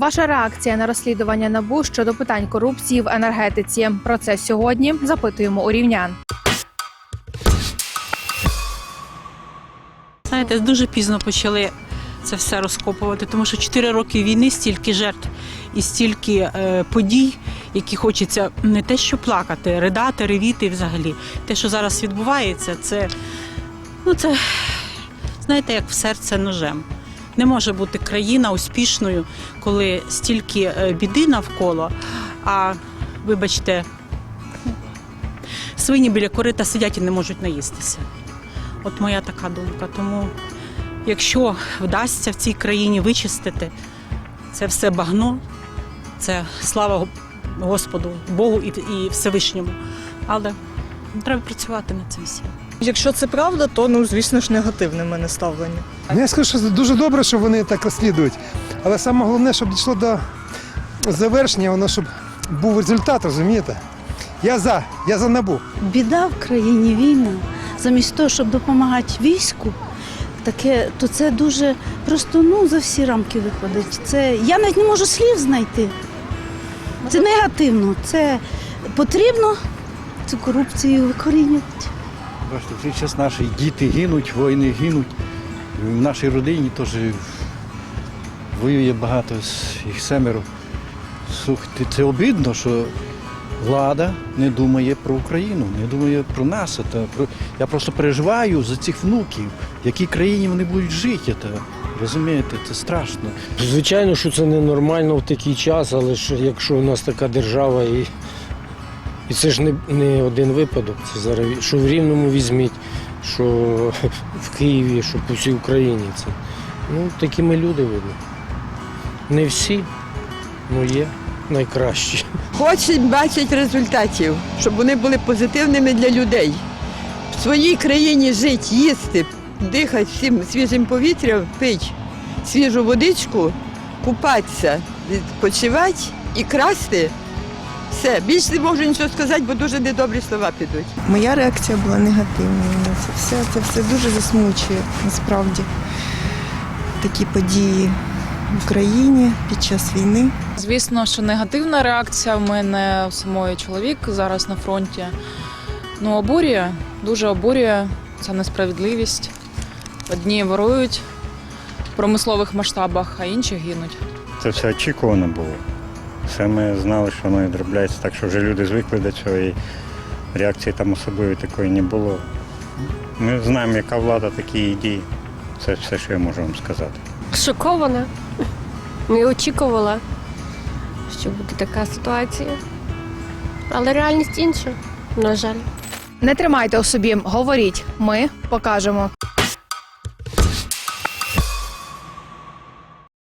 Ваша реакція на розслідування набу щодо питань корупції в енергетиці. Про це сьогодні запитуємо у рівнян. Знаєте, дуже пізно почали це все розкопувати, тому що 4 роки війни, стільки жертв і стільки е, подій, які хочеться не те, що плакати, ридати, ревіти взагалі. Те, що зараз відбувається, це, ну, це знаєте, як в серце ножем. Не може бути країна успішною, коли стільки е, біди навколо, а вибачте, свині біля корита сидять і не можуть наїстися. От моя така думка. Тому, якщо вдасться в цій країні вичистити це все багно, це слава Господу, Богу і, Всевишньому. Але треба працювати над цим всім. Якщо це правда, то ну звісно ж негативне в мене ставлення. Я скажу, що дуже добре, що вони так розслідують. Але саме головне, щоб дійшло до завершення, воно щоб був результат, розумієте? Я за, я за набу. біда в країні війна. Замість того, щоб допомагати війську, таке, то це дуже просто ну, за всі рамки виходить. Це, я навіть не можу слів знайти. Це негативно. Це потрібно цю корупцію викорінювати. Бачите, в цей час наші діти гинуть, воїни гинуть. В нашій родині теж воює багато, з- їх семеро. Слухайте, це обідно, що влада не думає про Україну, не думає про нас. Та про... Я просто переживаю за цих внуків, в якій країні вони будуть жити. Та... Розумієте, це страшно. Звичайно, що це ненормально в такий час, але ж якщо у нас така держава, і, і це ж не, не один випадок, це зараз що в Рівному візьміть, що в Києві, що по всій Україні. Це, ну, такі ми люди видно. Не всі, ну є найкращі. Хочуть бачити результатів, щоб вони були позитивними для людей. В своїй країні жити, їсти, дихати всім свіжим повітрям, пити свіжу водичку, купатися, відпочивати і красти. Все, більше не можу нічого сказати, бо дуже недобрі слова підуть. Моя реакція була негативною на це все. Це все дуже засмучує насправді такі події в Україні під час війни. Звісно, що негативна реакція в мене у самої чоловік зараз на фронті. Ну, обурює, дуже обурює ця несправедливість. Одні ворують в промислових масштабах, а інші гинуть. Це все очікувано було. Все ми знали, що воно відробляється, так що вже люди звикли до цього і реакції там особливої такої не було. Ми знаємо, яка влада, такі і дії. Це все, що я можу вам сказати. Шокована. Не очікувала, що буде така ситуація. Але реальність інша, на жаль. Не тримайте у собі, говоріть. Ми покажемо.